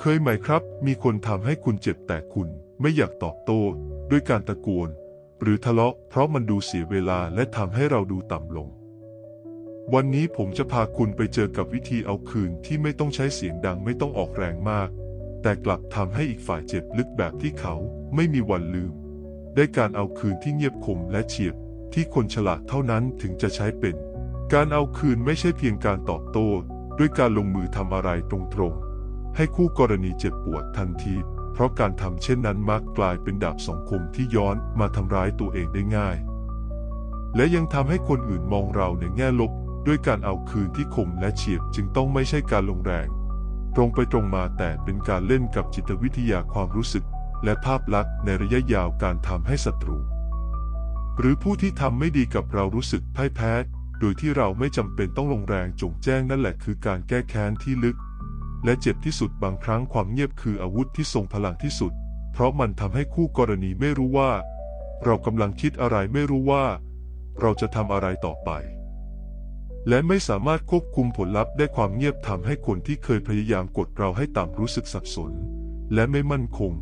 เคยไหมครับ มีคนทำให้คุณเจ็บแต่คุณไม่อยากตอบโต้ด้วยการตะโกน หรือทะเลาะเพราะมันดูเสียเวลาและทำให้เราดูต่ำลง วันนี้ผมจะพาคุณไปเจอกับวิธีเอาคืนที่ไม่ต้องใช้เสียงดังไม่ต้องออกแรงมาก แต่กลับทำให้อีกฝ่ายเจ็บลึกแบบที่เขาไม่มีวันลืม ได้การเอาคืนที่เงียบคมและเฉียบที่คนฉลาดเท่านั้นถึงจะใช้เป็น การเอาคืนไม่ใช่เพียงการตอบโต้ ด้วยการลงมือทำอะไรตรงๆ ให้คู่กรณีเจ็บปวดทันที เพราะการทำเช่นนั้นมักกลายเป็นดาบสองคมที่ย้อนมาทำร้ายตัวเองได้ง่าย และยังทำให้คนอื่นมองเราในแง่ลบ ด้วยการเอาคืนที่คมและเฉียบจึงต้องไม่ใช่การลงแรง ตรงไปตรงมาแต่เป็นการเล่นกับจิตวิทยาความรู้สึก และภาพลักษณ์ในระยะยาวการทำให้ศัตรู หรือผู้ที่ทำไม่ดีกับเรารู้สึกพ่ายแพ้ โดยที่เราไม่จำเป็นต้องลงแรงจงแจ้งนั่นแหละคือการแก้แค้นที่ลึก และเจ็บที่สุดบางครั้งความเงียบคืออาวุธที่ทรงพลังที่สุด เพราะมันทำให้คู่กรณีไม่รู้ว่า เรากำลังคิดอะไรไม่รู้ว่า เราจะทำอะไรต่อไป และไม่สามารถควบคุมผลลัพธ์ได้ความเงียบทำให้คนที่เคยพยายามกดเราให้ต่ำรู้สึกสับสน และไม่มั่นคง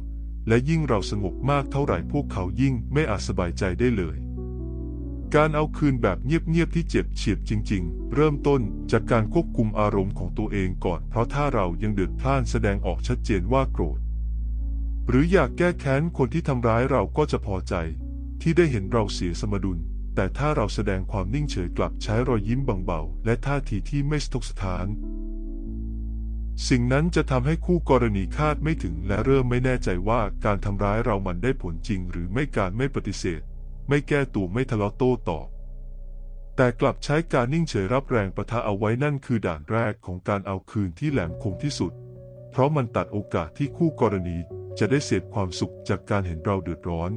และยิ่งเราสงบมากเท่าไหร่พวกเขายิ่งไม่อาจสบายใจได้เลย การเอาคืนแบบเงียบๆที่เจ็บเฉียบจริง ๆ เริ่มต้นจากการควบคุมอารมณ์ของตัวเองก่อน เพราะถ้าเรายังเดือดพล่านแสดงออกชัดเจนว่าโกรธ หรืออยากแก้แค้นคนที่ทำร้ายเราก็จะพอใจ ที่ได้เห็นเราเสียสมดุล แต่ถ้าเราแสดงความนิ่งเฉยกลับใช้รอยยิ้มเบาๆและท่าทีที่ไม่สะทกสถาน สิ่งนั้นจะทำให้คู่กรณีคาดไม่ถึงและเริ่มไม่แน่ใจว่าการทำร้ายเรามันได้ผลจริง หรือไม่การไม่ปฏิเสธ ไม่แก้ตัวไม่ทะเลาะโต้ตอบ แต่กลับใช้การนิ่งเฉยรับแรงประทะเอาไว้นั่นคือด่านแรกของการเอาคืนที่แหลมคมที่สุด เพราะมันตัดโอกาสที่คู่กรณีจะได้เสพความสุขจากการเห็นเราเดือดร้อน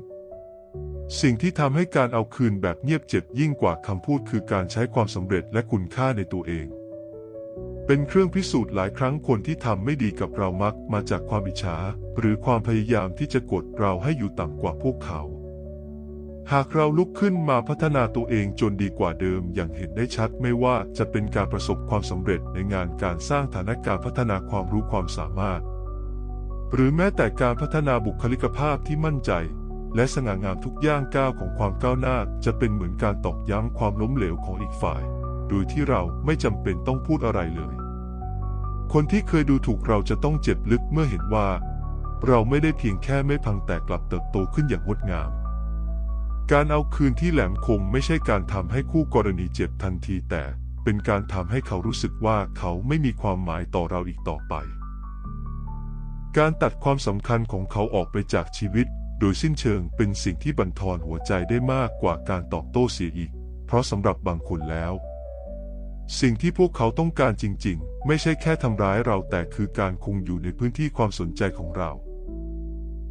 สิ่งที่ทำให้การเอาคืนแบบเงียบเจ็บยิ่งกว่าคำพูดคือการใช้ความสำเร็จและคุณค่าในตัวเองเป็นเครื่องพิสูจน์หลายครั้งคนที่ทำไม่ดีกับเรามักมาจากความอิจฉาหรือความพยายามที่จะกดเราให้อยู่ต่ำกว่าพวกเขา หากเราลุกขึ้นมาพัฒนาตัวเองจนดีกว่าเดิมอย่างเห็นได้ชัดไม่ว่าจะเป็นการประสบความสำเร็จในงานการสร้างฐานะการพัฒนาความรู้ความสามารถ หรือแม้แต่การพัฒนาบุคลิกภาพที่มั่นใจ และสง่างามทุกย่างก้าวของความก้าวหน้าจะเป็นเหมือนการตอกย้ำความล้มเหลวของอีกฝ่าย โดยที่เราไม่จำเป็นต้องพูดอะไรเลย คนที่เคยดูถูกเราจะต้องเจ็บลึกเมื่อเห็นว่า เราไม่ได้เพียงแค่ไม่พังแต่กลับเติบโตขึ้นอย่างงดงาม การเอาคืนที่แหลมคมไม่ใช่การทำให้คู่กรณีเจ็บทันทีแต่เป็นการทำให้เขารู้สึกว่าเขาไม่มีความหมายต่อเราอีกต่อไป การตัดความสำคัญของเขาออกไปจากชีวิต โดยสิ้นเชิงเป็นสิ่งที่บั่นทอนหัวใจได้มากกว่าการตอบโต้เสียอีก เพราะสำหรับบางคนแล้ว สิ่งที่พวกเขาต้องการจริง ๆ ไม่ใช่แค่ทำร้ายเราแต่คือการคงอยู่ในพื้นที่ความสนใจของเรา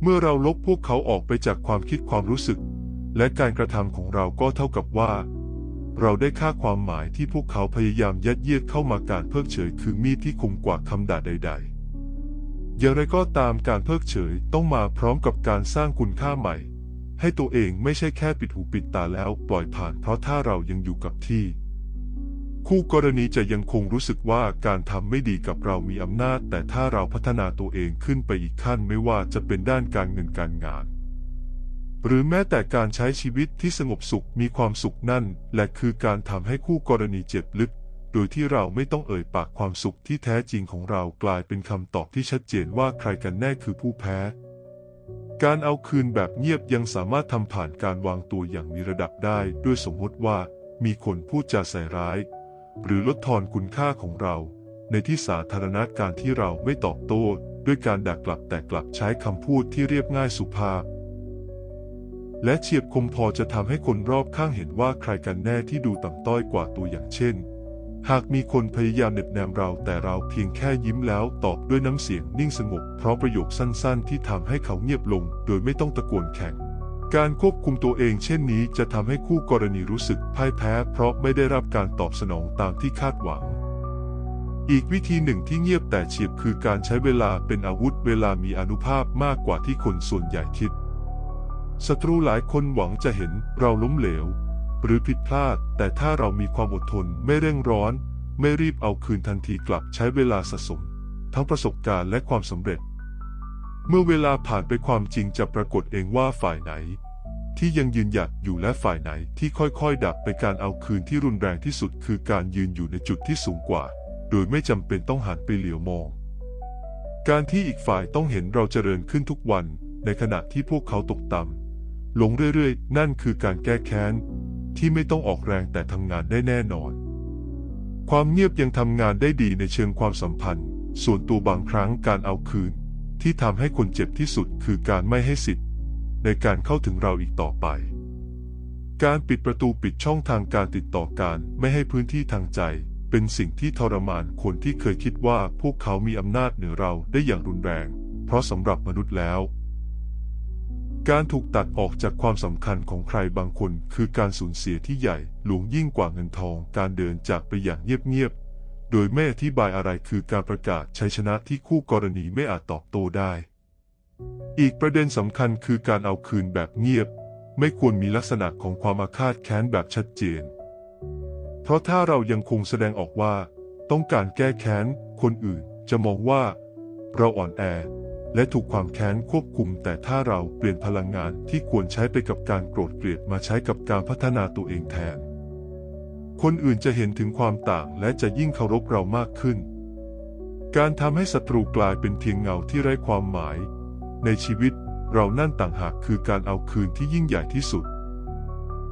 เมื่อเราลบพวกเขาออกไปจากความคิดความรู้สึก และการกระทำของเราก็เท่ากับว่า เราได้ค่าความหมายที่พวกเขาพยายามยัดเยียดเข้ามาการเพิกเฉยคือมีดที่คมกว่าคำด่าใด ๆ อย่างไรก็ตามการเพิกเฉยต้องมาพร้อมกับการสร้างคุณค่าใหม่ ให้ตัวเองไม่ใช่แค่ปิดหูปิดตาแล้วปล่อยผ่านเพราะถ้าเรายังอยู่กับที่ คู่กรณีจะยังคงรู้สึกว่าการทำไม่ดีกับเรามีอำนาจ แต่ถ้าเราพัฒนาตัวเองขึ้นไปอีกขั้นไม่ว่าจะเป็นด้านการเงินการงาน หรือแม้แต่การใช้ชีวิตที่สงบสุขมีความสุขนั่น และคือการทำให้คู่กรณีเจ็บลึก โดยที่เราไม่ต้องเอ่ยปากความสุขที่แท้จริงของเรากลายเป็นคำตอบที่ชัดเจนว่าใครกันแน่คือผู้แพ้ การเอาคืนแบบเงียบยังสามารถทำผ่านการวางตัวอย่างมีระดับได้ด้วยสมมติว่า มีคนพูดจาใส่ร้าย หรือลดทอนคุณค่าของเรา ในที่สาธารณะการที่เราไม่ตอบโต้ด้วยการด่ากลับแต่กลับใช้คำพูดที่เรียบง่ายสุภาพ และเฉียบคมพอจะทำให้คนรอบข้างเห็นว่าใครกันแน่ที่ดูต่ำต้อยกว่าตัวอย่างเช่น หากมีคนพยายามเน็บแนมเราแต่เราเพียงแค่ยิ้มแล้วตอบด้วยน้ำเสียงนิ่งสงบเพราะประโยคสั้นๆ ที่ทำให้เขาเงียบลง โดยไม่ต้องตะโกนแข่ง การควบคุมตัวเองเช่นนี้จะทำให้คู่กรณีรู้สึกพ่ายแพ้ เพราะไม่ได้รับการตอบสนองตามที่คาดหวังอีกวิธีหนึ่งที่เงียบแต่เฉียบคือการใช้เวลาเป็นอาวุธเวลามีอนุภาพมากกว่าที่คนส่วนใหญ่คิด ศัตรูหลายคนหวังจะเห็นเราล้มเหลว หรือผิดพลาด แต่ถ้าเรามีความอดทนไม่เร่งร้อน ไม่รีบเอาคืนทันทีกลับใช้เวลาสะสม ทั้งประสบการณ์และความสำเร็จ เมื่อเวลาผ่านไปความจริงจะปรากฏเองว่าฝ่ายไหน ที่ยังยืนหยัดอยู่และฝ่ายไหนที่ค่อยๆ ดับไปการเอาคืนที่รุนแรงที่สุดคือการยืนอยู่ในจุดที่สูงกว่า โดยไม่จำเป็นต้องหันไปเหลียวมอง การที่อีกฝ่ายต้องเห็นเราเจริญขึ้นทุกวัน ในขณะที่พวกเขาตกต่ำ ลงเรื่อยๆ นั่นคือการแก้แค้น ที่ไม่ต้องออกแรงแต่ทำงานได้แน่นอน ความเงียบยังทำงานได้ดีในเชิงความสัมพันธ์ ส่วนตัวบางครั้งการเอาคืน ที่ทำให้คนเจ็บที่สุดคือการไม่ให้สิทธิ์ ในการเข้าถึงเราอีกต่อไป การปิดประตูปิดช่องทางการติดต่อการไม่ให้พื้นที่ทางใจ เป็นสิ่งที่ทรมานคนที่เคยคิดว่าพวกเขามีอำนาจเหนือเราได้อย่างรุนแรง เพราะสำหรับมนุษย์แล้ว การถูกตัดออกจากความสำคัญของใครบางคนคือการสูญเสียที่ใหญ่หลวงยิ่งกว่าเงินทอง การเดินจากไปอย่างเงียบๆ โดยไม่อธิบายอะไรคือการประกาศชัยชนะที่คู่กรณีไม่อาจตอบโต้ได้ อีกประเด็นสำคัญคือการเอาคืนแบบเงียบ ไม่ควรมีลักษณะของความอาฆาตแค้นแบบชัดเจน เพราะถ้าเรายังคงแสดงออกว่า ต้องการแก้แค้น คนอื่นจะมองว่า เราอ่อนแอ และถูกความแค้นควบคุม แต่ถ้าเราเปลี่ยนพลังงานที่ควรใช้ไปกับการโกรธเกลียดมาใช้กับการพัฒนาตัวเองแทน คนอื่นจะเห็นถึงความต่างและจะยิ่งเคารพเรามากขึ้น การทำให้ศัตรูกลายเป็นเพียงเงาที่ไร้ความหมาย ในชีวิตเรานั่นต่างหากคือการเอาคืนที่ยิ่งใหญ่ที่สุด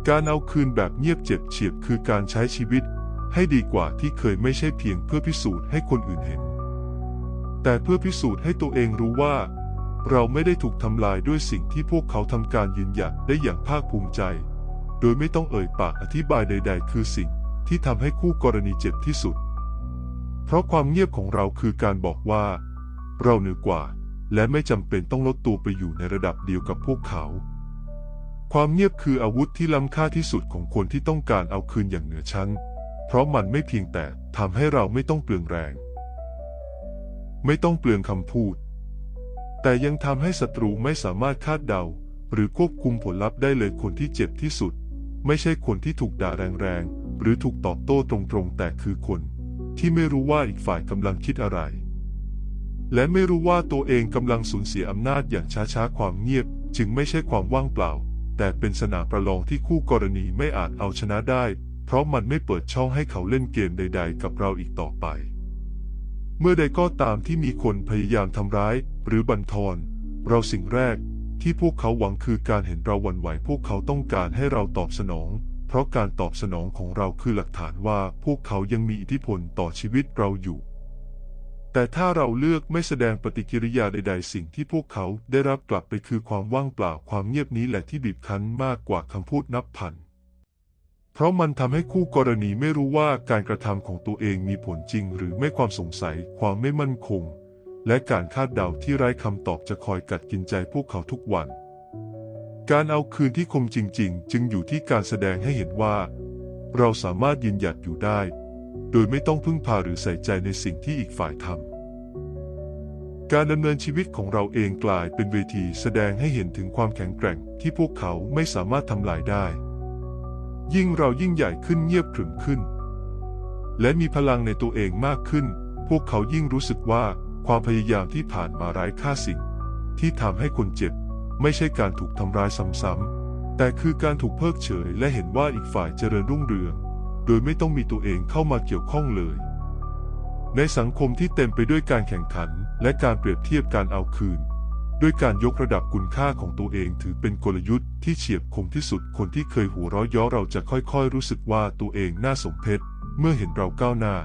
การเอาคืนแบบเงียบเจ็บเฉียบคือการใช้ชีวิตให้ดีกว่าที่เคยไม่ใช่เพียงเพื่อพิสูจน์ให้คนอื่นเห็น แต่เพื่อพิสูจน์ให้ตัวเองรู้ว่า เราไม่ได้ถูกทำลายด้วยสิ่งที่พวกเขาทำการยืนหยัดได้อย่างภาคภูมิใจ โดยไม่ต้องเอ่ยปากอธิบายใด ๆ คือสิ่งที่ทำให้คู่กรณีเจ็บที่สุด เพราะความเงียบของเราคือการบอกว่า เราเหนือกว่า และไม่จำเป็นต้องลดตัวไปอยู่ในระดับเดียวกับพวกเขา ความเงียบคืออาวุธที่ล้ำค่าที่สุดของคนที่ต้องการเอาคืนอย่างเหนือชั้น เพราะมันไม่เพียงแต่ทำให้เราไม่ต้องเปลืองแรง ไม่ต้องเปลืองคำพูด แต่ยังทำให้ศัตรูไม่สามารถคาดเดา หรือควบคุมผลลัพธ์ได้เลยคนที่เจ็บที่สุด ไม่ใช่คนที่ถูกด่าแรงๆ หรือถูกตอบโต้ตรงๆ แต่คือคน ที่ไม่รู้ว่าอีกฝ่ายกำลังคิดอะไร และไม่รู้ว่าตัวเองกำลังสูญเสียอำนาจอย่างช้าๆ ความเงียบ จึงไม่ใช่ความว่างเปล่า แต่เป็นสนามประลองที่คู่กรณีไม่อาจเอาชนะได้ เพราะมันไม่เปิดช่องให้เขาเล่นเกมใด ๆ กับเราอีกต่อไป เมื่อใดก็ตามที่มีคนพยายามทำร้ายหรือบั่นทอน เราสิ่งแรกที่พวกเขาหวังคือการเห็นเราหวั่นไหว พวกเขาต้องการให้เราตอบสนอง เพราะการตอบสนองของเราคือหลักฐานว่าพวกเขายังมีอิทธิพลต่อชีวิตเราอยู่ แต่ถ้าเราเลือกไม่แสดงปฏิกิริยาใด ๆ สิ่งที่พวกเขาได้รับกลับไปคือความว่างเปล่าความเงียบนี้แหละที่บีบคั้นมากกว่าคำพูดนับพัน เพราะมันทำให้คู่กรณีไม่รู้ว่าการกระทำของตัวเองมีผลจริงหรือไม่ความสงสัย ความไม่มั่นคง และการคาดเดาที่ไร้คำตอบจะคอยกัดกินใจพวกเขาทุกวัน การเอาคืนที่คมจริง ๆ จึงอยู่ที่การแสดงให้เห็นว่า เราสามารถยืนหยัดอยู่ได้ โดยไม่ต้องพึ่งพาหรือใส่ใจในสิ่งที่อีกฝ่ายทำการดำเนินชีวิตของเราเองกลายเป็นเวทีแสดงให้เห็นถึงความแข็งแกร่งที่พวกเขาไม่สามารถทำลายได้ ยิ่งเรายิ่งใหญ่ขึ้นเงียบขรึมขึ้น และมีพลังในตัวเองมากขึ้น พวกเขายิ่งรู้สึกว่าความพยายามที่ผ่านมาไร้ค่าสิ่ง ที่ทำให้คนเจ็บ ไม่ใช่การถูกทำร้ายซ้ำๆแต่คือการถูกเพิกเฉยและเห็นว่าอีกฝ่ายเจริญรุ่งเรือง โดยไม่ต้องมีตัวเองเข้ามาเกี่ยวข้องเลย ในสังคมที่เต็มไปด้วยการแข่งขันและการเปรียบเทียบการเอาคืน ด้วยการยกระดับคุณค่าของตัวเองถือเป็นกลยุทธ์ที่เฉียบคมที่สุดคนที่เคยหัวเราะเย้อเราจะค่อยๆ รู้สึกว่าตัวเองน่าสมเพชเมื่อเห็นเราก้าวหน้า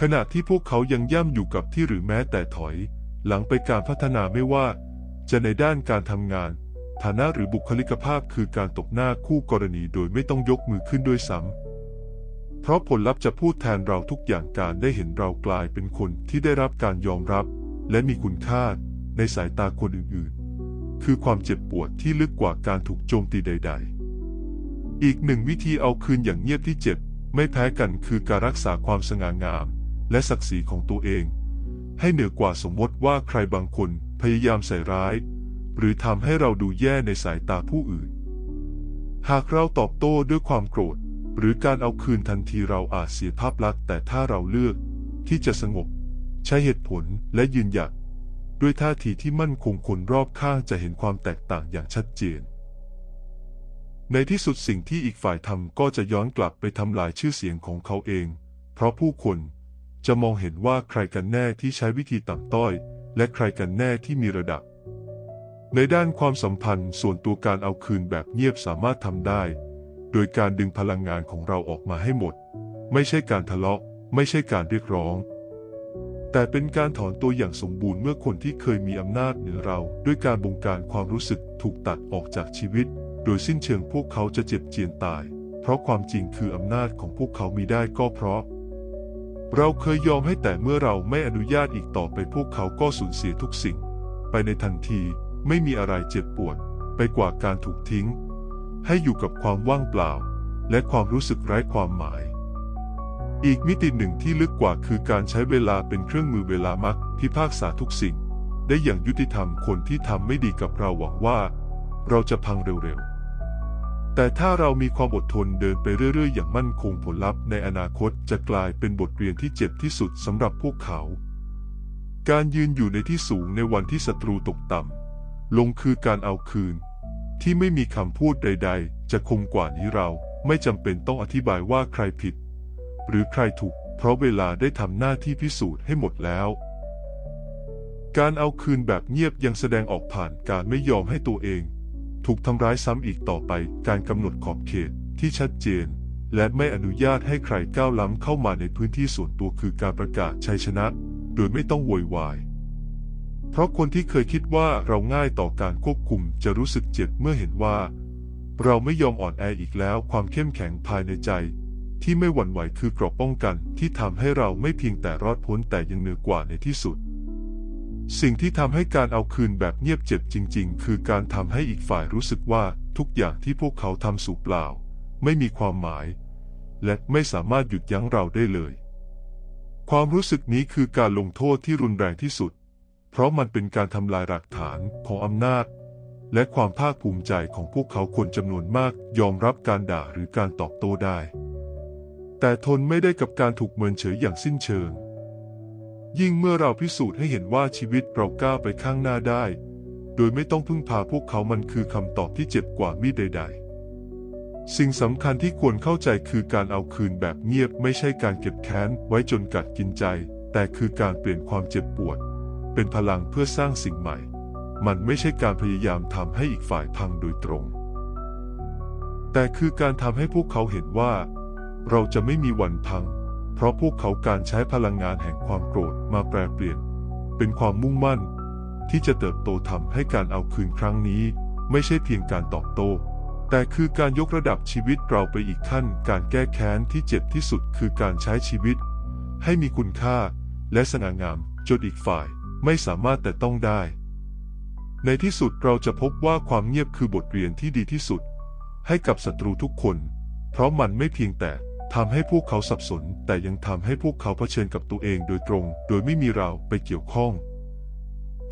ขณะที่พวกเขายังย่ำอยู่กับที่หรือแม้แต่ถอย หลังไปการพัฒนาไม่ว่า จะในด้านการทำงาน ฐานะหรือบุคลิกภาพคือการตกหน้าคู่กรณีโดยไม่ต้องยกมือขึ้นด้วยซ้ำเพราะผลลัพธ์จะพูดแทนเราทุกอย่างการได้เห็นเรากลายเป็นคนที่ได้รับการยอมรับ และมีคุณค่า ในสายตาคนอื่นๆ คือความเจ็บปวดที่ลึกกว่าการถูกโจมตีใด ๆ อีกหนึ่งวิธีเอาคืนอย่างเงียบที่เจ็บ ไม่แพ้กันคือการรักษาความสง่างาม และศักดิ์ศรีของตัวเอง ให้เหนือกว่าสมมติว่าใครบางคนพยายามใส่ร้าย หรือทำให้เราดูแย่ในสายตาผู้อื่น หากเราตอบโต้ด้วยความโกรธ หรือการเอาคืนทันทีเราอาจเสียภาพลักษณ์แต่ถ้าเราเลือก ที่จะสงบ ใช้เหตุผลและยืนหยัด ด้วยท่าทีที่มั่นคงคนรอบข้างจะเห็นความแตกต่างอย่างชัดเจน ในที่สุดสิ่งที่อีกฝ่ายทำก็จะย้อนกลับไปทำลายชื่อเสียงของเขาเอง เพราะผู้คนจะมองเห็นว่าใครกันแน่ที่ใช้วิธีต่ำต้อย และใครกันแน่ที่มีระดับ ในด้านความสัมพันธ์ส่วนตัวการเอาคืนแบบเงียบสามารถทำได้ โดยการดึงพลังงานของเราออกมาให้หมด ไม่ใช่การทะเลาะ ไม่ใช่การเรียกร้อง แต่เป็นการถอนตัวอย่างสมบูรณ์เมื่อคนที่เคยมีอำนาจเหนือเรา ด้วยการบงการความรู้สึกถูกตัดออกจากชีวิต โดยสิ้นเชิงพวกเขาจะเจ็บเจียนตาย เพราะความจริงคืออำนาจของพวกเขามีได้ก็เพราะ เราเคยยอมให้แต่เมื่อเราไม่อนุญาตอีกต่อไปพวกเขาก็สูญเสียทุกสิ่ง ไปในทันทีไม่มีอะไรเจ็บปวด ไปกว่าการถูกทิ้ง ให้อยู่กับความว่างเปล่า และความรู้สึกไร้ความหมาย อีกมิติหนึ่งที่ลึกกว่าคือการใช้เวลาเป็นเครื่องมือเวลามักพิพากษาทุกสิ่ง ได้อย่างยุติธรรมคนที่ทำไม่ดีกับเราหวังว่า เราจะพังเร็วๆ แต่ถ้าเรามีความอดทนเดินไปเรื่อยๆ อย่างมั่นคงผลลัพธ์ในอนาคตจะกลายเป็นบทเรียนที่เจ็บที่สุดสำหรับพวกเขา การยืนอยู่ในที่สูงในวันที่ศัตรูตกต่ำลงคือการเอาคืน ที่ไม่มีคำพูดใด ๆ จะคมกว่านี้เราไม่จำเป็นต้องอธิบายว่าใครผิด หรือใครถูก เพราะเวลาได้ทำหน้าที่พิสูจน์ให้หมดแล้ว การเอาคืนแบบเงียบยังแสดงออกผ่านการไม่ยอมให้ตัวเอง ถูกทำร้ายซ้ำอีกต่อไป การกำหนดขอบเขตที่ชัดเจน และไม่อนุญาตให้ใครก้าวล้ำเข้ามาในพื้นที่ส่วนตัวคือการประกาศชัยชนะ โดยไม่ต้องโวยวายเพราะคนที่เคยคิดว่าเราง่ายต่อการควบคุมจะรู้สึกเจ็บเมื่อเห็นว่า เราไม่ยอมอ่อนแออีกแล้วความเข้มแข็งภายในใจ ที่ไม่หวั่นไหวคือกรอบป้องกันที่ทำให้เราไม่เพียงแต่รอดพ้นแต่ยังเหนือกว่าในที่สุด สิ่งที่ทำให้การเอาคืนแบบเงียบเจ็บจริง ๆ คือการทำให้อีกฝ่ายรู้สึกว่าทุกอย่างที่พวกเขาทำสู่เปล่า ไม่มีความหมาย และไม่สามารถหยุดยั้งเราได้เลย ความรู้สึกนี้คือการลงโทษที่รุนแรงที่สุด เพราะมันเป็นการทำลายหลักฐานของอำนาจและความภาคภูมิใจของพวกเขาคนจำนวนมากยอมรับการด่าหรือการตอบโต้ได้ แต่ทนไม่ได้กับการถูกเมินเฉยอย่างสิ้นเชิง ยิ่งเมื่อเราพิสูจน์ให้เห็นว่าชีวิตเราก้าวไปข้างหน้าได้ โดยไม่ต้องพึ่งพาพวกเขามันคือคำตอบที่เจ็บกว่ามีดใด ๆ สิ่งสำคัญที่ควรเข้าใจคือการเอาคืนแบบเงียบไม่ใช่การเก็บแค้นไว้จนกัดกินใจ แต่คือการเปลี่ยนความเจ็บปวด เป็นพลังเพื่อสร้างสิ่งใหม่ มันไม่ใช่การพยายามทำให้อีกฝ่ายพังโดยตรง แต่คือการทำให้พวกเขาเห็นว่า เราจะไม่มีวันพัง เพราะพวกเขาการใช้พลังงานแห่งความโกรธมาแปลเปลี่ยน เป็นความมุ่งมั่น ที่จะเติบโตทำให้การเอาคืนครั้งนี้ ไม่ใช่เพียงการตอบโต้แต่คือการยกระดับชีวิตเราไปอีกขั้น การแก้แค้นที่เจ็บที่สุดคือการใช้ชีวิต ให้มีคุณค่าและสง่างามจนอีกฝ่ายไม่สามารถแต่ต้องได้ ในที่สุดเราจะพบว่าความเงียบคือบทเรียนที่ดีที่สุด ให้กับศัตรูทุกคน เพราะมันไม่เพียงแต่ ทำให้พวกเขาสับสน แต่ยังทำให้พวกเขาเผชิญกับตัวเองโดยตรง โดยไม่มีเราไปเกี่ยวข้อง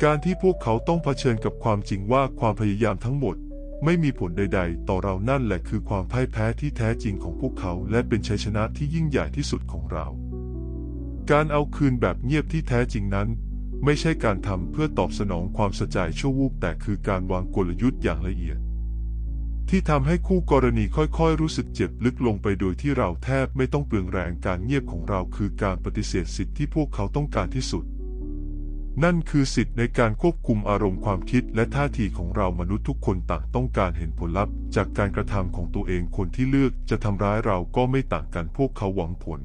การที่พวกเขาต้องเผชิญกับความจริงว่าความพยายามทั้งหมด ไม่มีผลใด ๆ ต่อเรานั่นแหละคือความพ่ายแพ้ที่แท้จริงของพวกเขาและเป็นชัยชนะที่ยิ่งใหญ่ที่สุดของเรา การเอาคืนแบบเงียบที่แท้จริงนั้น ไม่ใช่การทำเพื่อตอบสนองความสะใจชั่ววูบแต่คือการวางกลยุทธ์อย่างละเอียด ที่ทำให้คู่กรณีค่อยๆ รู้สึกเจ็บลึกลงไปโดยที่เราแทบไม่ต้องเปลืองแรงการเงียบของเราคือการปฏิเสธสิทธิที่พวกเขาต้องการที่สุด นั่นคือสิทธิในการควบคุมอารมณ์ความคิดและท่าทีของเรามนุษย์ทุกคนต่างต้องการเห็นผลลัพธ์ จากการกระทำของตัวเองคนที่เลือกจะทำร้ายเราก็ไม่ต่างกันพวกเขาหวังผล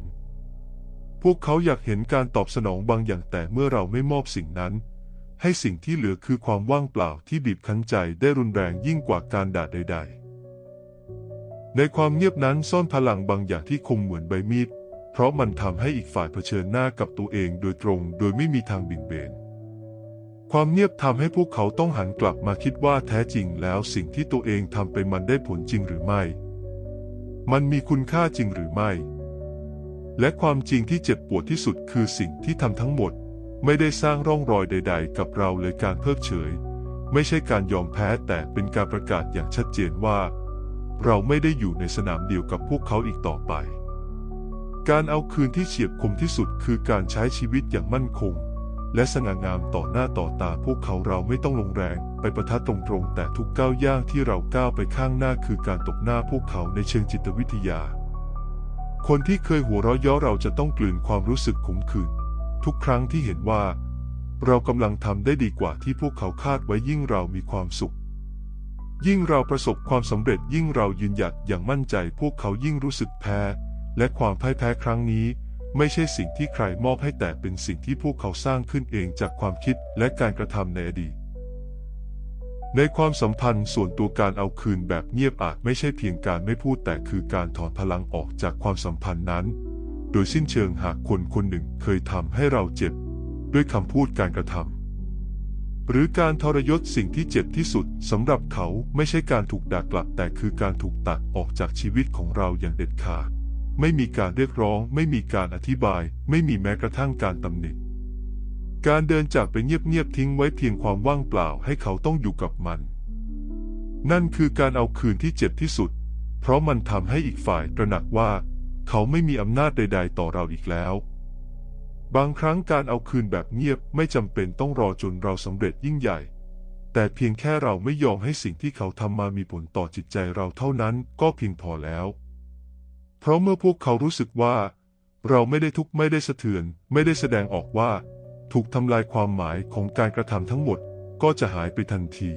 พวกเขาอยากเห็นการตอบสนองบางอย่างแต่เมื่อเราไม่มอบสิ่งนั้นให้สิ่งที่เหลือคือความว่างเปล่าที่บีบคั้นใจได้รุนแรงยิ่งกว่าการด่าใด ๆ ในความเงียบนั้นซ่อนพลังบางอย่างที่คมเหมือนใบมีด เพราะมันทำให้อีกฝ่ายเผชิญหน้ากับตัวเองโดยตรง โดยไม่มีทางบินเบน ความเงียบทำให้พวกเขาต้องหันกลับมาคิดว่าแท้จริงแล้วสิ่งที่ตัวเองทำไปมันได้ผลจริงหรือไม่ มันมีคุณค่าจริงหรือไม่ และความจริงที่เจ็บปวดที่สุดคือสิ่งที่ทำทั้งหมด ไม่ได้สร้างร่องรอยใด ๆ กับเราเลยการเพิกเฉย ไม่ใช่การยอมแพ้แต่เป็นการประกาศอย่างชัดเจนว่า เราไม่ได้อยู่ในสนามเดียวกับพวกเขาอีกต่อไป การเอาคืนที่เฉียบคมที่สุดคือการใช้ชีวิตอย่างมั่นคง และสง่างามต่อหน้าต่อตาพวกเขาเราไม่ต้องลงแรงไปประทัดตรงๆ แต่ทุกก้าวย่างที่เราก้าวไปข้างหน้าคือการตกหน้าพวกเขาในเชิงจิตวิทยา คนที่เคยหัวเราะย้อเราจะต้องกลืนความรู้สึกขมขื่นทุกครั้งที่เห็นว่า เรากำลังทำได้ดีกว่าที่พวกเขาคาดไว้ยิ่งเรามีความสุข ยิ่งเราประสบความสำเร็จยิ่งเรายืนหยัดอย่างมั่นใจพวกเขายิ่งรู้สึกแพ้ และความพ่ายแพ้ครั้งนี้ ไม่ใช่สิ่งที่ใครมอบให้แต่เป็นสิ่งที่พวกเขาสร้างขึ้นเองจากความคิดและการกระทำในอดีตในความสัมพันธ์ส่วนตัวการเอาคืนแบบเงียบอาจไม่ใช่เพียงการไม่พูดแต่คือการถอนพลังออกจากความสัมพันธ์นั้น โดยสิ้นเชิงหากคนคนหนึ่งเคยทำให้เราเจ็บ ด้วยคำพูดการกระทำ หรือการทรยศสิ่งที่เจ็บที่สุดสำหรับเขาไม่ใช่การถูกด่ากลับ แต่คือการถูกตัดออกจากชีวิตของเราอย่างเด็ดขาด ไม่มีการเรียกร้อง ไม่มีการอธิบาย ไม่มีแม้กระทั่งการตำหนิการเดินจากไปเงียบๆทิ้งไว้เพียงความว่างเปล่าให้เขาต้องอยู่กับมัน นั่นคือการเอาคืนที่เจ็บที่สุด เพราะมันทำให้อีกฝ่ายตระหนักว่า เขาไม่มีอำนาจใด ๆ ต่อเราอีกแล้ว บางครั้งการเอาคืนแบบเงียบไม่จำเป็นต้องรอจนเราสำเร็จยิ่งใหญ่ แต่เพียงแค่เราไม่ยอมให้สิ่งที่เขาทำมามีผลต่อจิตใจเราเท่านั้นก็เพียงพอแล้ว เพราะเมื่อพวกเขารู้สึกว่า เราไม่ได้ทุกข์ไม่ได้สะเทือน ไม่ได้แสดงออกว่า ถูกทำลายความหมายของการกระทำทั้งหมดก็จะหายไปทันที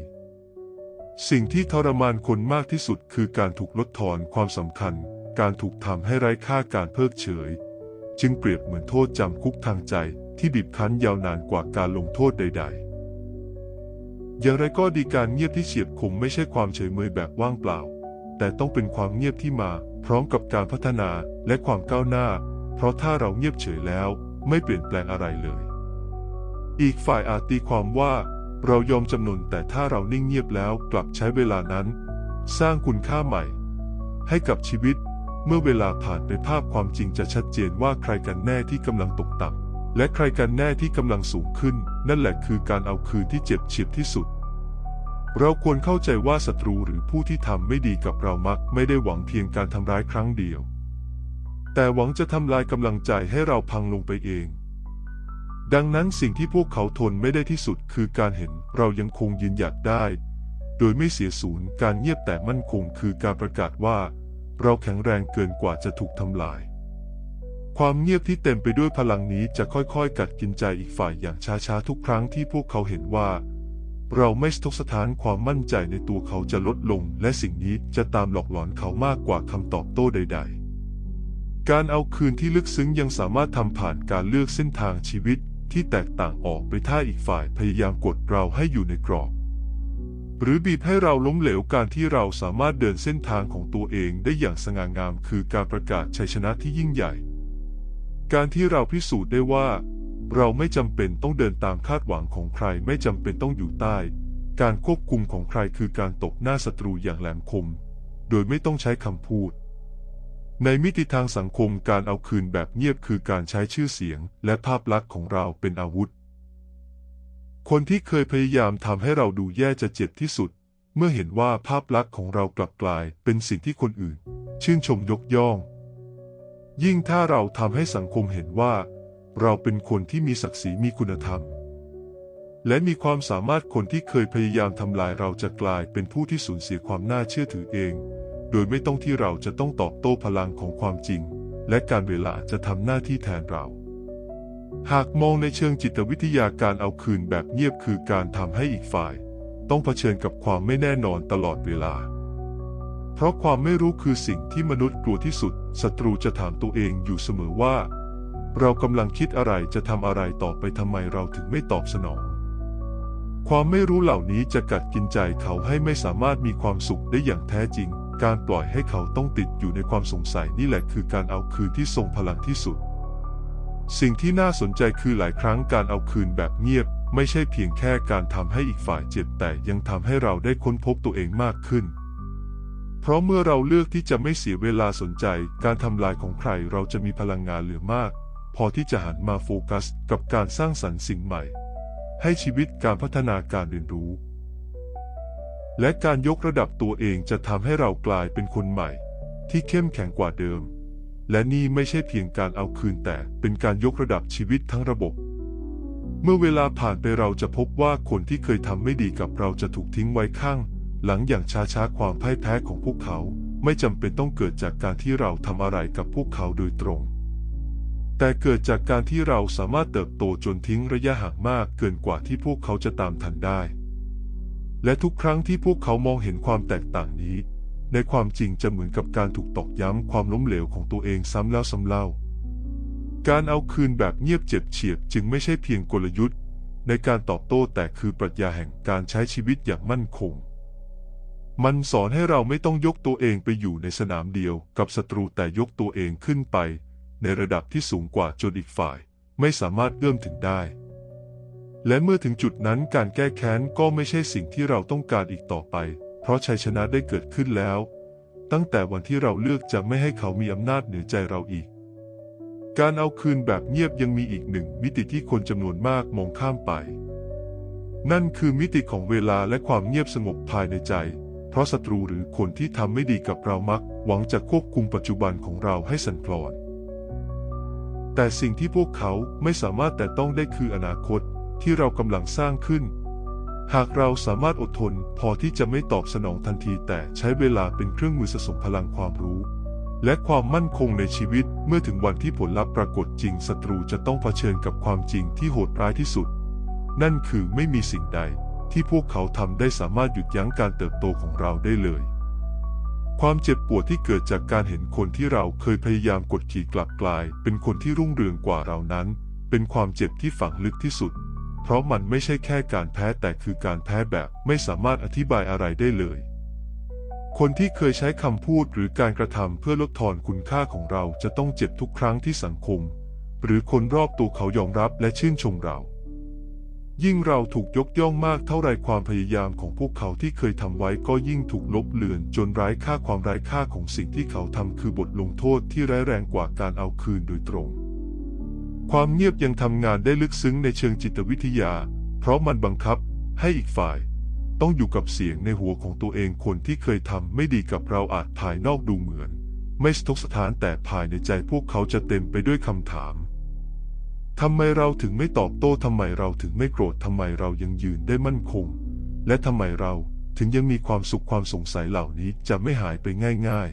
สิ่งที่ทรมานคนมากที่สุดคือการถูกลดทอนความสำคัญ การถูกทำให้ไร้ค่าการเพิกเฉย จึงเปรียบเหมือนโทษจำคุกทางใจที่บีบคั้นยาวนานกว่าการลงโทษใด ๆ อย่างไรก็ดีการเงียบที่เฉียบคมไม่ใช่ความเฉยเมยแบบว่างเปล่า แต่ต้องเป็นความเงียบที่มา พร้อมกับการพัฒนาและความก้าวหน้า เพราะถ้าเราเงียบเฉยแล้วไม่เปลี่ยนแปลงอะไรเลย อีกฝ่ายอาจตีความว่า เรายอมจำนนแต่ถ้าเรานิ่งเงียบแล้วกลับใช้เวลานั้น สร้างคุณค่าใหม่ ให้กับชีวิต เมื่อเวลาผ่านไปภาพความจริงจะชัดเจนว่าใครกันแน่ที่กำลังตกต่ำและใครกันแน่ที่กำลังสูงขึ้น นั่นแหละคือการเอาคืนที่เจ็บเฉียบที่สุด เราควรเข้าใจว่าศัตรูหรือผู้ที่ทำไม่ดีกับเรามักไม่ได้หวังเพียงการทำร้ายครั้งเดียว แต่หวังจะทำลายกำลังใจให้เราพังลงไปเองดังนั้นสิ่งที่พวกเขาทนไม่ได้ที่สุดคือการเห็นเรายังคงยืนหยัดได้ โดยไม่เสียสูญการเงียบแต่มั่นคงคือการประกาศว่า เราแข็งแรงเกินกว่าจะถูกทำลาย ความเงียบที่เต็มไปด้วยพลังนี้จะค่อยๆ กัดกินใจอีกฝ่ายอย่างช้าๆทุกครั้งที่พวกเขาเห็นว่า เราไม่สะทกสถานความมั่นใจในตัวเขาจะลดลง และสิ่งนี้จะตามหลอกหลอนเขามากกว่าคำตอบโต้ใด ๆการเอาคืนที่ลึกซึ้งยังสามารถทำผ่านการเลือกเส้นทางชีวิตที่แตกต่างออกไปถ้าอีกฝ่ายพยายามกดเราให้อยู่ในกรอบ หรือบีบให้เราล้มเหลวการที่เราสามารถเดินเส้นทางของตัวเองได้อย่างสง่างามคือการประกาศชัยชนะที่ยิ่งใหญ่ การที่เราพิสูจน์ได้ว่า เราไม่จำเป็นต้องเดินตามคาดหวังของใครไม่จำเป็นต้องอยู่ใต้ การควบคุมของใครคือการตกหน้าศัตรูอย่างแหลมคม โดยไม่ต้องใช้คำพูด ในมิติทางสังคมการเอาคืนแบบเงียบคือการใช้ชื่อเสียง และภาพลักษณ์ของเราเป็นอาวุธ คนที่เคยพยายามทำให้เราดูแย่จะเจ็บที่สุด เมื่อเห็นว่าภาพลักษณ์ของเรากลับกลายเป็นสิ่งที่คนอื่น ชื่นชมยกย่อง ยิ่งถ้าเราทำให้สังคมเห็นว่า เราเป็นคนที่มีศักดิ์ศรีมีคุณธรรม และมีความสามารถคนที่เคยพยายามทำลายเราจะกลายเป็นผู้ที่สูญเสียความน่าเชื่อถือเอง โดยไม่ต้องที่เราจะต้องตอบโต้พลังของความจริง และการเวลาจะทำหน้าที่แทนเรา หากมองในเชิงจิตวิทยาการเอาคืนแบบเงียบคือการทำให้อีกฝ่าย ต้องเผชิญกับความไม่แน่นอนตลอดเวลา เพราะความไม่รู้คือสิ่งที่มนุษย์กลัวที่สุดศัตรูจะถามตัวเองอยู่เสมอว่า เรากำลังคิดอะไรจะทำอะไรต่อไปทำไมเราถึงไม่ตอบสนอง ความไม่รู้เหล่านี้จะกัดกินใจเขาให้ไม่สามารถมีความสุขได้อย่างแท้จริง การปล่อยให้เขาต้องติดอยู่ในความสงสัยนี่แหละคือการเอาคืนที่ทรงพลังที่สุด สิ่งที่น่าสนใจคือหลายครั้งการเอาคืนแบบเงียบ ไม่ใช่เพียงแค่การทำให้อีกฝ่ายเจ็บแต่ยังทำให้เราได้ค้นพบตัวเองมากขึ้น เพราะเมื่อเราเลือกที่จะไม่เสียเวลาสนใจ การทำลายของใครเราจะมีพลังงานเหลือมาก พอที่จะหันมาโฟกัส กับการสร้างสรรค์สิ่งใหม่ ให้ชีวิตการพัฒนาการเรียนรู้ และการยกระดับตัวเองจะทำให้เรากลายเป็นคนใหม่ ที่เข้มแข็งกว่าเดิม และนี่ไม่ใช่เพียงการเอาคืนแต่เป็นการยกระดับชีวิตทั้งระบบ เมื่อเวลาผ่านไปเราจะพบว่าคนที่เคยทำไม่ดีกับเราจะถูกทิ้งไว้ข้าง หลังอย่างช้าๆความพ่ายแพ้ของพวกเขา ไม่จำเป็นต้องเกิดจากการที่เราทำอะไรกับพวกเขาโดยตรง แต่เกิดจากการที่เราสามารถเติบโตจนทิ้งระยะห่างมากเกินกว่าที่พวกเขาจะตามทันได้ และทุกครั้งที่พวกเขามองเห็นความแตกต่างนี้ ในความจริงจะเหมือนกับการถูกตอกย้ำความล้มเหลวของตัวเองซ้ำแล้วซ้ำเล่า การเอาคืนแบบเงียบเจ็บเฉียบจึงไม่ใช่เพียงกลยุทธ์ ในการตอบโต้แต่คือปรัชญาแห่งการใช้ชีวิตอย่างมั่นคง มันสอนให้เราไม่ต้องยกตัวเองไปอยู่ในสนามเดียวกับศัตรูแต่ยกตัวเองขึ้นไป ในระดับที่สูงกว่าจนอีกฝ่าย ไม่สามารถเอื้อมถึงได้ และเมื่อถึงจุดนั้นการแก้แค้นก็ไม่ใช่สิ่งที่เราต้องการอีกต่อไป ราะชัยชนะได้เกิดขึ้นแล้ว ตั้งแต่วันที่เราเลือกจะไม่ให้เขามีอำนาจเหนือใจเราอีก การเอาคืนแบบเงียบยังมีอีกหนึ่งมิติที่คนจำนวนมากมองข้ามไป นั่นคือมิติของเวลาและความเงียบสงบภายในใจ เพราะศัตรูหรือคนที่ทำไม่ดีกับเรามัก หวังจะควบคุมปัจจุบันของเราให้สั่นคลอน แต่สิ่งที่พวกเขาไม่สามารถแต่ต้องได้คืออนาคตที่เรากำลังสร้างขึ้น หากเราสามารถอดทนพอที่จะไม่ตอบสนองทันทีแต่ใช้เวลาเป็นเครื่องมือสะสมพลังความรู้ และความมั่นคงในชีวิตเมื่อถึงวันที่ผลลัพธ์ปรากฏจริงศัตรูจะต้องเผชิญกับความจริงที่โหดร้ายที่สุด นั่นคือไม่มีสิ่งใดที่พวกเขาทำได้สามารถหยุดยั้งการเติบโตของเราได้เลย ความเจ็บปวดที่เกิดจากการเห็นคนที่เราเคยพยายามกดขี่กลับกลาย เป็นคนที่รุ่งเรืองกว่าเรานั้น เป็นความเจ็บที่ฝังลึกที่สุด เพราะมันไม่ใช่แค่การแพ้แต่คือการแพ้แบบไม่สามารถอธิบายอะไรได้เลย คนที่เคยใช้คำพูดหรือการกระทำเพื่อลดทอนคุณค่าของเราจะต้องเจ็บทุกครั้งที่สังคม หรือคนรอบตัวเขายอมรับและชื่นชมเรา ยิ่งเราถูกยกย่องมากเท่าไรความพยายามของพวกเขาที่เคยทำไว้ก็ยิ่งถูกลบเลือนจนไร้ค่าความไร้ค่าของสิ่งที่เขาทำคือบทลงโทษที่ร้ายแรงกว่าการเอาคืนโดยตรง ความเงียบยังทำงานได้ลึกซึ้งในเชิงจิตวิทยา เพราะมันบังคับให้อีกฝ่าย ต้องอยู่กับเสียงในหัวของตัวเองคนที่เคยทำไม่ดีกับเราอาจภายนอกดูเหมือน ไม่สะทกสถานแต่ภายในใจพวกเขาจะเต็มไปด้วยคำถามทำไมเราถึงไม่ตอบโต้ทำไมเราถึงไม่โกรธทำไมเรายังยืนได้มั่นคง และทำไมเราถึงยังมีความสุขความสงสัยเหล่านี้จะไม่หายไปง่าย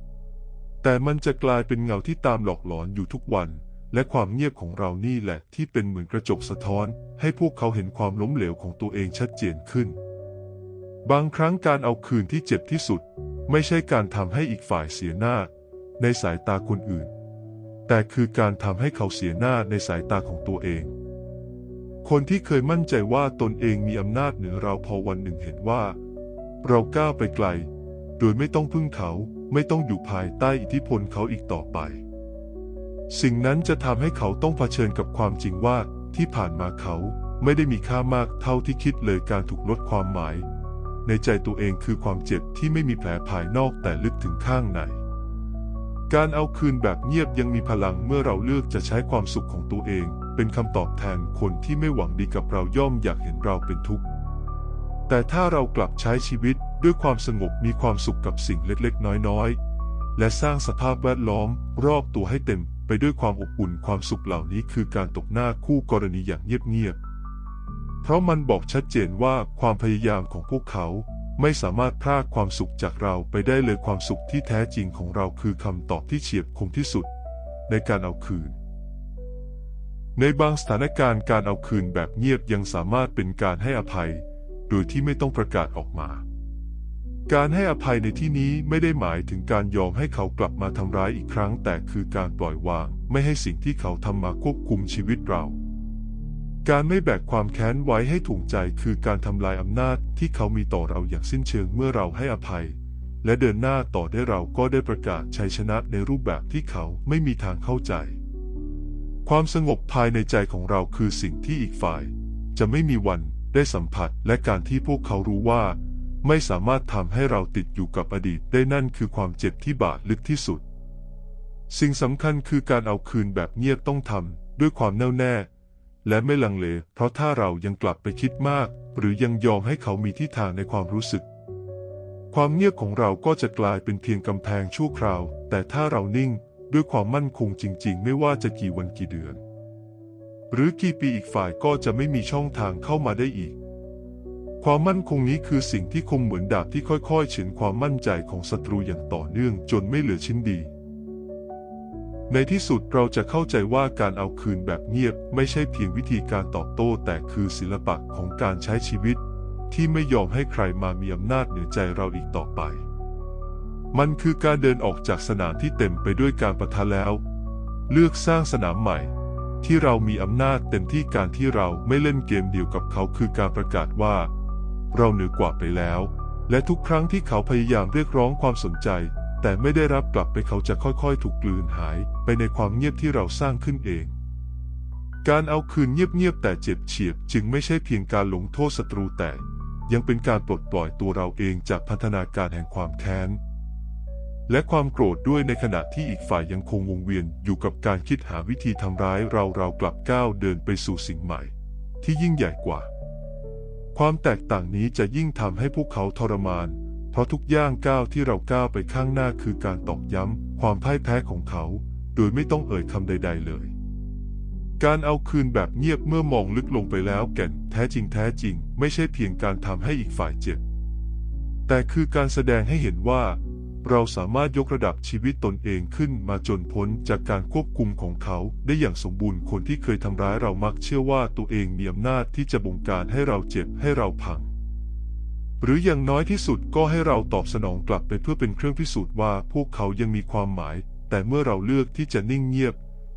ๆ แต่มันจะกลายเป็นเงาที่ตามหลอกหลอนอยู่ทุกวัน และความเงียบของเรานี่แหละที่เป็นเหมือนกระจกสะท้อน ให้พวกเขาเห็นความล้มเหลวของตัวเองชัดเจนขึ้น บางครั้งการเอาคืนที่เจ็บที่สุด ไม่ใช่การทำให้อีกฝ่ายเสียหน้า ในสายตาคนอื่น แต่คือการทำให้เขาเสียหน้าในสายตาของตัวเอง คนที่เคยมั่นใจว่าตนเองมีอำนาจเหนือเราพอวันหนึ่งเห็นว่า เราก้าวไปไกล โดยไม่ต้องพึ่งเขา ไม่ต้องอยู่ภายใต้อิทธิพลเขาอีกต่อไป สิ่งนั้นจะทำให้เขาต้องเผชิญกับความจริงว่าที่ผ่านมาเขาไม่ได้มีค่ามากเท่าที่คิดเลยการถูกลดความหมาย ในใจตัวเองคือความเจ็บที่ไม่มีแผลภายนอกแต่ลึกถึงข้างในการเอาคืนแบบเงียบยังมีพลังเมื่อเราเลือกจะใช้ความสุขของตัวเอง เป็นคำตอบแทนคนที่ไม่หวังดีกับเราย่อมอยากเห็นเราเป็นทุกข์ แต่ถ้าเรากลับใช้ชีวิตด้วยความสงบมีความสุขกับสิ่งเล็กๆ น้อยๆ และสร้างสภาพแวดล้อมรอบตัวให้เต็ม ไปด้วยความอบอุ่นความสุขเหล่านี้คือการตกหน้าคู่กรณีอย่างเงียบๆ เพราะมันบอกชัดเจนว่าความพยายามของพวกเขาไม่สามารถพรากความสุขจากเราไปได้เลยความสุขที่แท้จริงของเราคือคำตอบที่เฉียบคมที่สุด ในการเอาคืน ในบางสถานการณ์การเอาคืนแบบเงียบยังสามารถเป็นการให้อภัย โดยที่ไม่ต้องประกาศออกมา การให้อภัยในที่นี้ไม่ได้หมายถึงการยอมให้เขากลับมาทำร้ายอีกครั้ง แต่คือการปล่อยวาง ไม่ให้สิ่งที่เขาทำมาควบคุมชีวิตเรา การไม่แบกความแค้นไว้ให้ถุงใจคือการทำลายอำนาจที่เขามีต่อเราอย่างสิ้นเชิงเมื่อเราให้อภัย และเดินหน้าต่อได้เราก็ได้ประกาศชัยชนะในรูปแบบที่เขาไม่มีทางเข้าใจ ความสงบภายในใจของเราคือสิ่งที่อีกฝ่าย จะไม่มีวันได้สัมผัสและการที่พวกเขารู้ว่า ไม่สามารถทำให้เราติดอยู่กับอดีตได้นั่นคือความเจ็บที่บาดลึกที่สุด สิ่งสำคัญคือการเอาคืนแบบเงียบต้องทำด้วยความแน่วแน่ และไม่ลังเล เพราะถ้าเรายังกลับไปคิดมาก หรือยังยอมให้เขามีที่ทางในความรู้สึก ความเงียบของเราก็จะกลายเป็นเพียงกำแพงชั่วคราว แต่ถ้าเรานิ่งด้วยความมั่นคงจริง ๆ ไม่ว่าจะกี่วันกี่เดือน หรือกี่ปีอีกฝ่ายก็จะไม่มีช่องทางเข้ามาได้อีก ความมั่นคงนี้คือสิ่งที่คมเหมือนดาบที่ค่อยๆเฉือนความมั่นใจของศัตรูอย่างต่อเนื่องจนไม่เหลือชิ้นดี ในที่สุดเราจะเข้าใจว่าการเอาคืนแบบเงียบไม่ใช่เพียงวิธีการตอบโต้แต่คือศิลปะของการใช้ชีวิต ที่ไม่ยอมให้ใครมามีอำนาจเหนือใจเราอีกต่อไป มันคือการเดินออกจากสนามที่เต็มไปด้วยการประทะแล้ว เลือกสร้างสนามใหม่ที่เรามีอำนาจเต็มที่การที่เราไม่เล่นเกมเดียวกับเขาคือการประกาศว่า เราเหนือกว่าไปแล้ว และทุกครั้งที่เขาพยายามเรียกร้องความสนใจ แต่ไม่ได้รับกลับไปเขาจะค่อยๆ ถูกกลืนหายไปในความเงียบที่เราสร้างขึ้นเอง การเอาคืนเงียบๆแต่เจ็บเฉียบจึงไม่ใช่เพียงการลงโทษศัตรูแต่ยังเป็นการปลดปล่อยตัวเราเองจากพันธนาการแห่งความแค้น และความโกรธด้วยในขณะที่อีกฝ่ายยังคงวงเวียนอยู่กับการคิดหาวิธีทำร้ายเราเรากลับก้าวเดินไปสู่สิ่งใหม่ ที่ยิ่งใหญ่กว่า ความแตกต่างนี้จะยิ่งทำให้พวกเขาทรมาน เพราะทุกย่างก้าวที่เราก้าวไปข้างหน้าคือการตอกย้ำความพ่ายแพ้ของเขา โดยไม่ต้องเอ่ยคำใด ๆ เลย การเอาคืนแบบเงียบเมื่อมองลึกลงไปแล้วแก่นแท้จริงแท้จริง ไม่ใช่เพียงการทำให้อีกฝ่ายเจ็บ แต่คือการแสดงให้เห็นว่า เราสามารถยกระดับชีวิตตนเองขึ้นมาจนพ้นจากการควบคุมของเขาได้อย่างสมบูรณ์คนที่เคยทำร้ายเรามักเชื่อว่าตัวเองมีอำนาจที่จะบงการให้เราเจ็บให้เราพัง หรืออย่างน้อยที่สุดก็ให้เราตอบสนองกลับไปเพื่อเป็นเครื่องพิสูจน์ว่าพวกเขายังมีความหมาย แต่เมื่อเราเลือกที่จะนิ่งเงียบ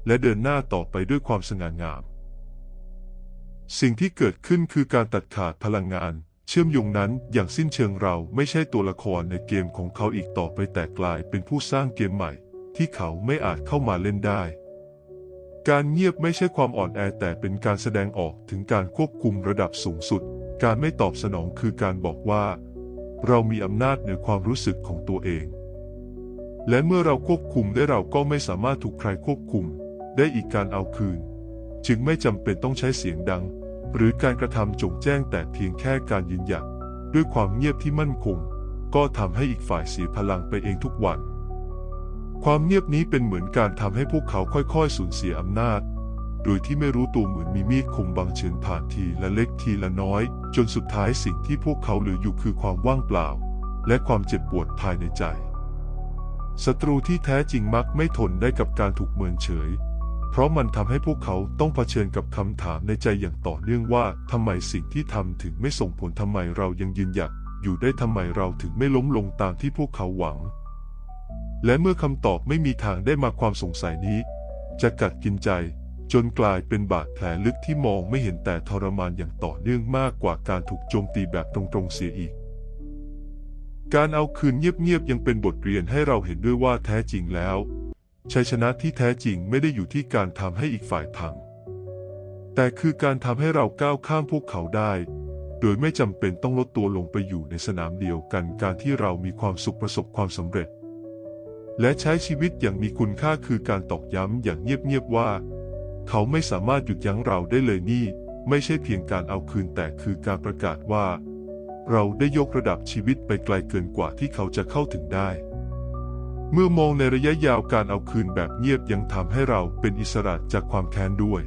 และเดินหน้าต่อไปด้วยความสง่างาม สิ่งที่เกิดขึ้นคือการตัดขาดพลังงาน เชื่อมโยงนั้นอย่างสิ้นเชิงเราไม่ใช่ตัวละครในเกมของเขาอีกต่อไปแต่กลายเป็นผู้สร้างเกมใหม่ ที่เขาไม่อาจเข้ามาเล่นได้ การเงียบไม่ใช่ความอ่อนแอแต่เป็นการแสดงออกถึงการควบคุมระดับสูงสุด การไม่ตอบสนองคือการบอกว่า เรามีอำนาจเหนือความรู้สึกของตัวเอง และเมื่อเราควบคุมได้เราก็ไม่สามารถถูกใครควบคุม ได้อีกการเอาคืน จึงไม่จำเป็นต้องใช้เสียงดัง หรือการกระทำจงแจ้งแต่เพียงแค่การยืนหยัดด้วยความเงียบที่มั่นคง ก็ทำให้อีกฝ่ายเสียพลังไปเองทุกวัน ความเงียบนี้เป็นเหมือนการทำให้พวกเขาค่อยๆ สูญเสียอำนาจ โดยที่ไม่รู้ตัวเหมือนมีมีดคมบางเฉือนผ่านทีละเล็กทีละน้อย จนสุดท้ายสิ่งที่พวกเขาเหลืออยู่คือความว่างเปล่า และความเจ็บปวดภายในใจศัตรูที่แท้จริงมักไม่ทนได้กับการถูกเมินเฉย เพราะมันทำให้พวกเขาต้องเผชิญกับคำถามในใจอย่างต่อเนื่องว่าทำไมสิ่งที่ทำถึงไม่ส่งผลทำไมเรายังยืนหยัดอยู่ได้ทำไมเราถึงไม่ล้มลงตามที่พวกเขาหวัง และเมื่อคำตอบไม่มีทางได้มาความสงสัยนี้ จะกัดกินใจ จนกลายเป็นบาดแผลลึกที่มองไม่เห็นแต่ทรมานอย่างต่อเนื่องมากกว่าการถูกโจมตีแบบตรงๆเสียอีก การเอาคืนเงียบๆยังเป็นบทเรียนให้เราเห็นด้วยว่าแท้จริงแล้ว ชัยชนะที่แท้จริงไม่ได้อยู่ที่การทำให้อีกฝ่ายพัง แต่คือการทำให้เราก้าวข้ามพวกเขาได้ โดยไม่จำเป็นต้องลดตัวลงไปอยู่ในสนามเดียวกันการที่เรามีความสุขประสบความสำเร็จ และใช้ชีวิตอย่างมีคุณค่าคือการตอกย้ำอย่างเงียบๆว่า เขาไม่สามารถหยุดยั้งเราได้เลยนี่ ไม่ใช่เพียงการเอาคืนแต่คือการประกาศว่า เราได้ยกระดับชีวิตไปไกลเกินกว่าที่เขาจะเข้าถึงได้ เมื่อมองในระยะยาวการเอาคืนแบบเงียบยังทำให้เราเป็นอิสระจากความแค้นด้วย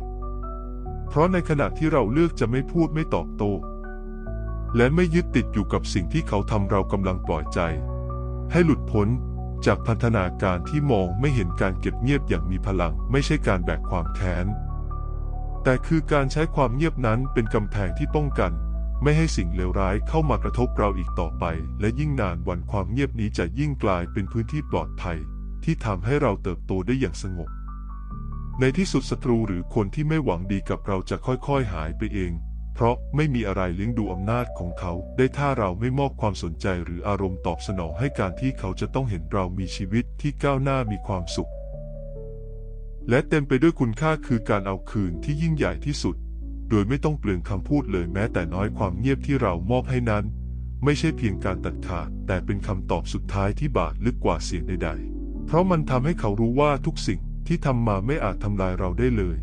เพราะในขณะที่เราเลือกจะไม่พูดไม่ตอบโต้ และไม่ยึดติดอยู่กับสิ่งที่เขาทำเรากำลังปล่อยใจ ให้หลุดพ้นจากพันธนาการที่มองไม่เห็นการเก็บเงียบอย่างมีพลัง ไม่ใช่การแบกความแค้น แต่คือการใช้ความเงียบนั้นเป็นกำแพงที่ป้องกัน ไม่ให้สิ่งเลวร้ายเข้ามากระทบเราอีกต่อไป และยิ่งนานวันความเงียบนี้จะยิ่งกลายเป็นพื้นที่ปลอดภัย ที่ทำให้เราเติบโตได้อย่างสงบ ในที่สุดศัตรูหรือคนที่ไม่หวังดีกับเราจะค่อยๆหายไปเอง เพราะไม่มีอะไรเลี้ยงดูอำนาจของเขา ได้ถ้าเราไม่มอบความสนใจหรืออารมณ์ตอบสนองให้การที่เขาจะต้องเห็นเรามีชีวิตที่ก้าวหน้ามีความสุข และเต็มไปด้วยคุณค่าคือการเอาคืนที่ยิ่งใหญ่ที่สุด โดยไม่ต้องเปลืองคำพูดเลยแม้แต่น้อยความเงียบที่เรามอบให้นั้น ไม่ใช่เพียงการตัดขาดแต่เป็นคำตอบสุดท้ายที่บาดลึกกว่าเสียงใดๆ เพราะมันทำให้เขารู้ว่าทุกสิ่งที่ทำมาไม่อาจทำลายเราได้เลย